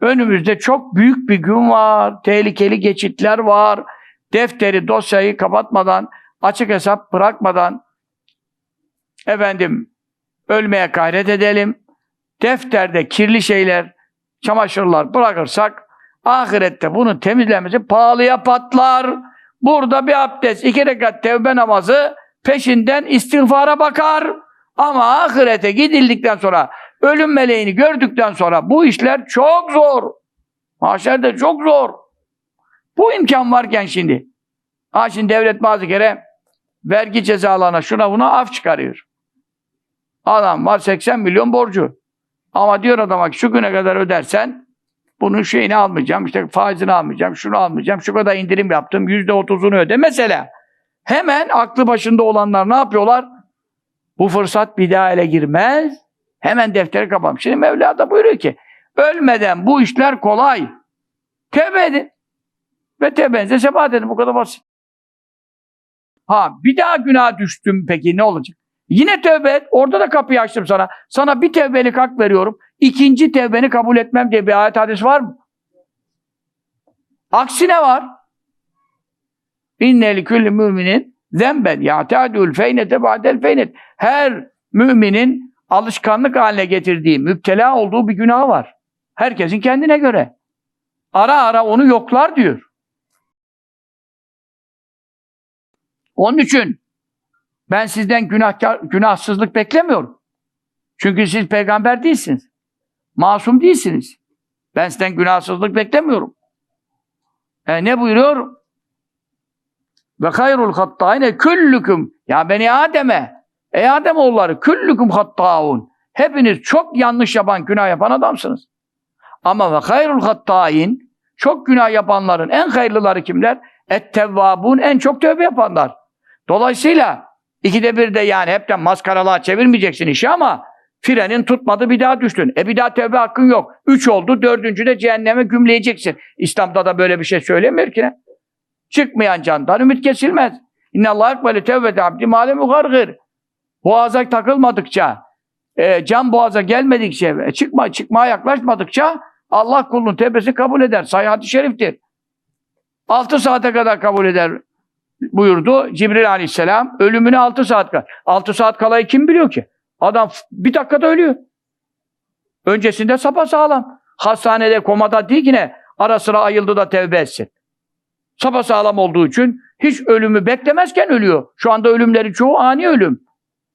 Önümüzde çok büyük bir gün var. Tehlikeli geçitler var. Defteri, dosyayı kapatmadan, açık hesap bırakmadan efendim ölmeye gayret edelim. Defterde kirli şeyler, çamaşırlar bırakırsak ahirette bunun temizlenmesi pahalıya patlar. Burada bir abdest, iki rekat tevbe namazı peşinden istiğfara bakar. Ama ahirete gidildikten sonra, ölüm meleğini gördükten sonra bu işler çok zor. Mahşerde çok zor. Bu imkan varken şimdi. Ha şimdi devlet bazı kere vergi cezalarına şuna buna af çıkarıyor. Adam var 80 milyon borcu. Ama diyor adama ki şu güne kadar ödersen bunun şeyini almayacağım, işte faizini almayacağım, şunu almayacağım, şu kadar indirim yaptım, yüzde otuzunu öde. Mesela hemen aklı başında olanlar ne yapıyorlar? Bu fırsat bir daha ele girmez. Hemen defteri kapam. Şimdi Mevla da buyuruyor ki ölmeden bu işler kolay. Tevbe edin. Ve tevbenize sebat edin. Bu kadar basit. Ha bir daha günah düştüm peki ne olacak? Yine tövbe et. Orada da kapıyı açtım sana. Sana bir tevbelik hak veriyorum. İkinci tevbeni kabul etmem diye bir ayet hadis var mı? Aksine var. İnneli külli müminin zemben ya'tadül feynete ba'del feynet. Her müminin alışkanlık haline getirdiği, müptela olduğu bir günah var. Herkesin kendine göre. Ara ara onu yoklar diyor. Onun için ben sizden günahkar, günahsızlık beklemiyorum. Çünkü siz peygamber değilsiniz. Masum değilsiniz. Ben sizden günahsızlık beklemiyorum. E ne buyuruyor? Ve hayrul hattâine küllüküm. Ya beni Adem'e. Ey Adem oğulları küllüküm hattâun. Hepiniz çok yanlış yapan, günah yapan adamsınız. Ama ve hayrul hattâin çok günah yapanların en hayırlıları kimler? Et-tevvâbun en çok tövbe yapanlar. Dolayısıyla ikide bir de yani hepten maskaralığa çevirmeyeceksin işi ama frenin tutmadı bir daha düştün. E bir daha tövbe hakkın yok. Üç oldu, dördüncü de cehenneme gümleyeceksin. İslam'da da böyle bir şey söylemiyor ki ne? Çıkmayan candan ümit kesilmez. İnne Allah ekbeli tevbete abdi malem ugargır. Boğaza takılmadıkça, e, can boğaza gelmedikçe, e, çıkma, çıkmaya yaklaşmadıkça Allah kulunun tevbesini kabul eder. Sayı hadis-i şeriftir. Altı saate kadar kabul eder buyurdu Cibril aleyhisselam. Ölümüne altı saat kala. Altı saat kalayı kim biliyor ki? Adam bir dakikada ölüyor. Öncesinde sapasağlam. Hastanede komada değil yine ara sıra ayıldı da tevbe etsin. Sapasağlam olduğu için hiç ölümü beklemezken ölüyor. Şu anda ölümlerin çoğu ani ölüm.